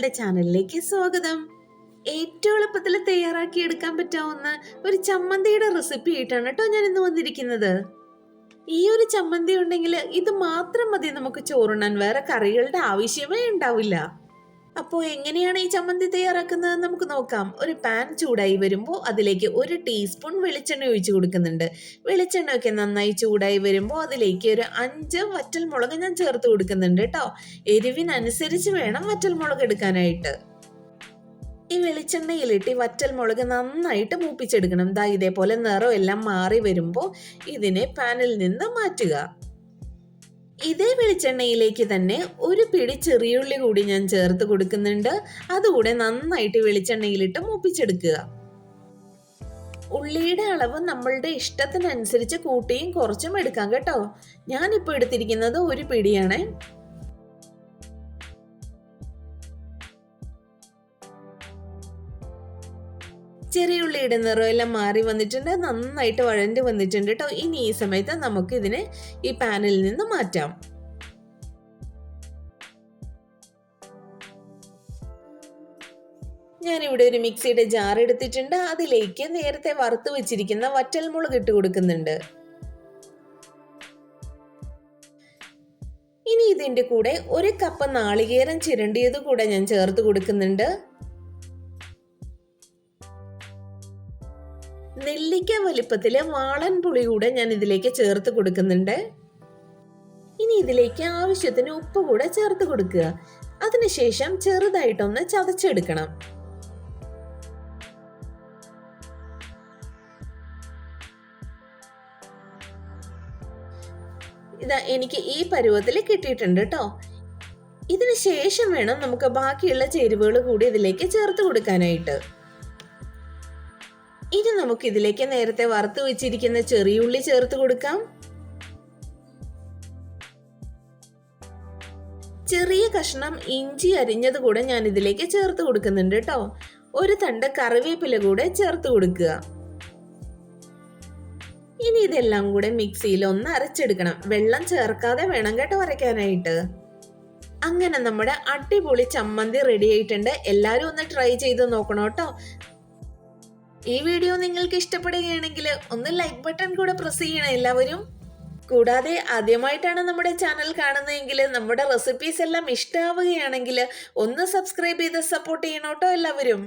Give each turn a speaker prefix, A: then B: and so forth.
A: നമ്മളുടെ ചാനലിലേക്ക് സ്വാഗതം. ഏറ്റവും എളുപ്പത്തിൽ തയ്യാറാക്കി എടുക്കാൻ പറ്റാവുന്ന ഒരു ചമ്മന്തിയുടെ റെസിപ്പി ആയിട്ടാണ് കേട്ടോ ഞാൻ ഇന്ന് വന്നിരിക്കുന്നത്. ഈ ഒരു ചമ്മന്തി ഉണ്ടെങ്കിൽ ഇത് മാത്രം മതി നമുക്ക് ചോറുണ്ണാൻ. വേറെ കറികളുടെ ആവശ്യമേ ഉണ്ടാവില്ല. അപ്പോൾ എങ്ങനെയാണ് ഈ ചമ്മന്തി തയ്യാറാക്കുന്നത് നമുക്ക് നോക്കാം. ഒരു പാൻ ചൂടായി വരുമ്പോൾ അതിലേക്ക് ഒരു ടീസ്പൂൺ വെളിച്ചെണ്ണ ഒഴിച്ച് കൊടുക്കുന്നുണ്ട്. വെളിച്ചെണ്ണ ഒക്കെ നന്നായി ചൂടായി വരുമ്പോൾ അതിലേക്ക് ഒരു അഞ്ച് വറ്റൽ മുളക് ഞാൻ ചേർത്ത് കൊടുക്കുന്നുണ്ട് കേട്ടോ എരിവിനനുസരിച്ച് വേണം വറ്റൽ മുളക് എടുക്കാനായിട്ട്. ഈ വെളിച്ചെണ്ണയിലിട്ട് വറ്റൽ മുളക് നന്നായിട്ട് മൂപ്പിച്ചെടുക്കണം. ദാ ഇതേപോലെ നിറം എല്ലാം മാറി വരുമ്പോൾ ഇതിനെ പാനിൽ നിന്ന് മാറ്റുക. ഇതേ വെളിച്ചെണ്ണയിലേക്ക് തന്നെ ഒരു പിടി ചെറിയുള്ളി കൂടി ഞാൻ ചേർത്ത് കൊടുക്കുന്നുണ്ട്. അതുകൂടെ നന്നായിട്ട് വെളിച്ചെണ്ണയിലിട്ട് മൂപ്പിച്ചെടുക്കുക. ഉള്ളിയുടെ അളവ് നമ്മളുടെ ഇഷ്ടത്തിനനുസരിച്ച് കൂട്ടിയും കുറച്ചും എടുക്കാം കേട്ടോ. ഞാനിപ്പോൾ എടുത്തിരിക്കുന്നത് ഒരു പിടിയാണ്. ചെറിയ ഉള്ളിയുടെ നിറമെല്ലാം മാറി വന്നിട്ടുണ്ട്. നന്നായിട്ട് വഴണ്ട് വന്നിട്ടുണ്ട് കേട്ടോ ഇനി ഈ സമയത്ത് നമുക്ക് ഇതിനെ ഈ പാനിൽ നിന്ന് മാറ്റാം. ഞാനിവിടെ ഒരു മിക്സിയുടെ ജാർ എടുത്തിട്ടുണ്ട്. അതിലേക്ക് നേരത്തെ വറുത്ത് വെച്ചിരിക്കുന്ന വറ്റൽമുളക് ഇട്ട് കൊടുക്കുന്നുണ്ട്. ഇനി ഇതിന്റെ കൂടെ ഒരു കപ്പ് നാളികേരം ചിരണ്ടിയത് കൂടെ ഞാൻ ചേർത്ത് കൊടുക്കുന്നുണ്ട്. നെല്ലിക്ക വലിപ്പത്തിൽ വാളൻ പുളി കൂടെ ഞാൻ ഇതിലേക്ക് ചേർത്ത് കൊടുക്കുന്നുണ്ട്. ഇനി ഇതിലേക്ക് ആവശ്യത്തിന് ഉപ്പ് കൂടെ ചേർത്ത് കൊടുക്കുക. അതിനുശേഷം ചെറുതായിട്ടൊന്ന് ചതച്ചെടുക്കണം. ഇതാ എനിക്ക് ഈ പരുവത്തിൽ കിട്ടിയിട്ടുണ്ട് കേട്ടോ ഇതിന് ശേഷം വേണം നമുക്ക് ബാക്കിയുള്ള ചേരുവകൾ കൂടി ഇതിലേക്ക് ചേർത്ത് കൊടുക്കാനായിട്ട്. ഇനി നമുക്ക് ഇതിലേക്ക് നേരത്തെ വറുത്ത് വെച്ചിരിക്കുന്ന ചെറിയ ഉള്ളി ചേർത്ത് കൊടുക്കാം. ചെറിയ കഷ്ണം ഇഞ്ചി അരിഞ്ഞത് കൂടെ ഞാൻ ഇതിലേക്ക് ചേർത്ത് കൊടുക്കുന്നുണ്ട് കേട്ടോ ഒരു തണ്ട് കറിവേപ്പില കൂടെ ചേർത്ത് കൊടുക്കുക. ഇനി ഇതെല്ലാം കൂടെ മിക്സിയിൽ ഒന്ന് അരച്ചെടുക്കണം. വെള്ളം ചേർക്കാതെ വേണം കേട്ടോ അരയ്ക്കാനായിട്ട്. അങ്ങനെ നമ്മുടെ അടിപൊളി ചമ്മന്തി റെഡി ആയിട്ടുണ്ട്. എല്ലാവരും ഒന്ന് ട്രൈ ചെയ്ത് നോക്കണം കേട്ടോ ഈ വീഡിയോ നിങ്ങൾക്ക് ഇഷ്ടപ്പെടുകയാണെങ്കിൽ ഒന്ന് ലൈക്ക് ബട്ടൺ കൂടെ പ്രസ് ചെയ്യണം എല്ലാവരും. കൂടാതെ ആദ്യമായിട്ടാണ് നമ്മുടെ ചാനൽ കാണുന്നതെങ്കിൽ നമ്മുടെ റെസിപ്പീസ് എല്ലാം ഇഷ്ടമാവുകയാണെങ്കിൽ ഒന്ന് സബ്സ്ക്രൈബ് ചെയ്ത് സപ്പോർട്ട് ചെയ്യണോട്ടോ എല്ലാവരും.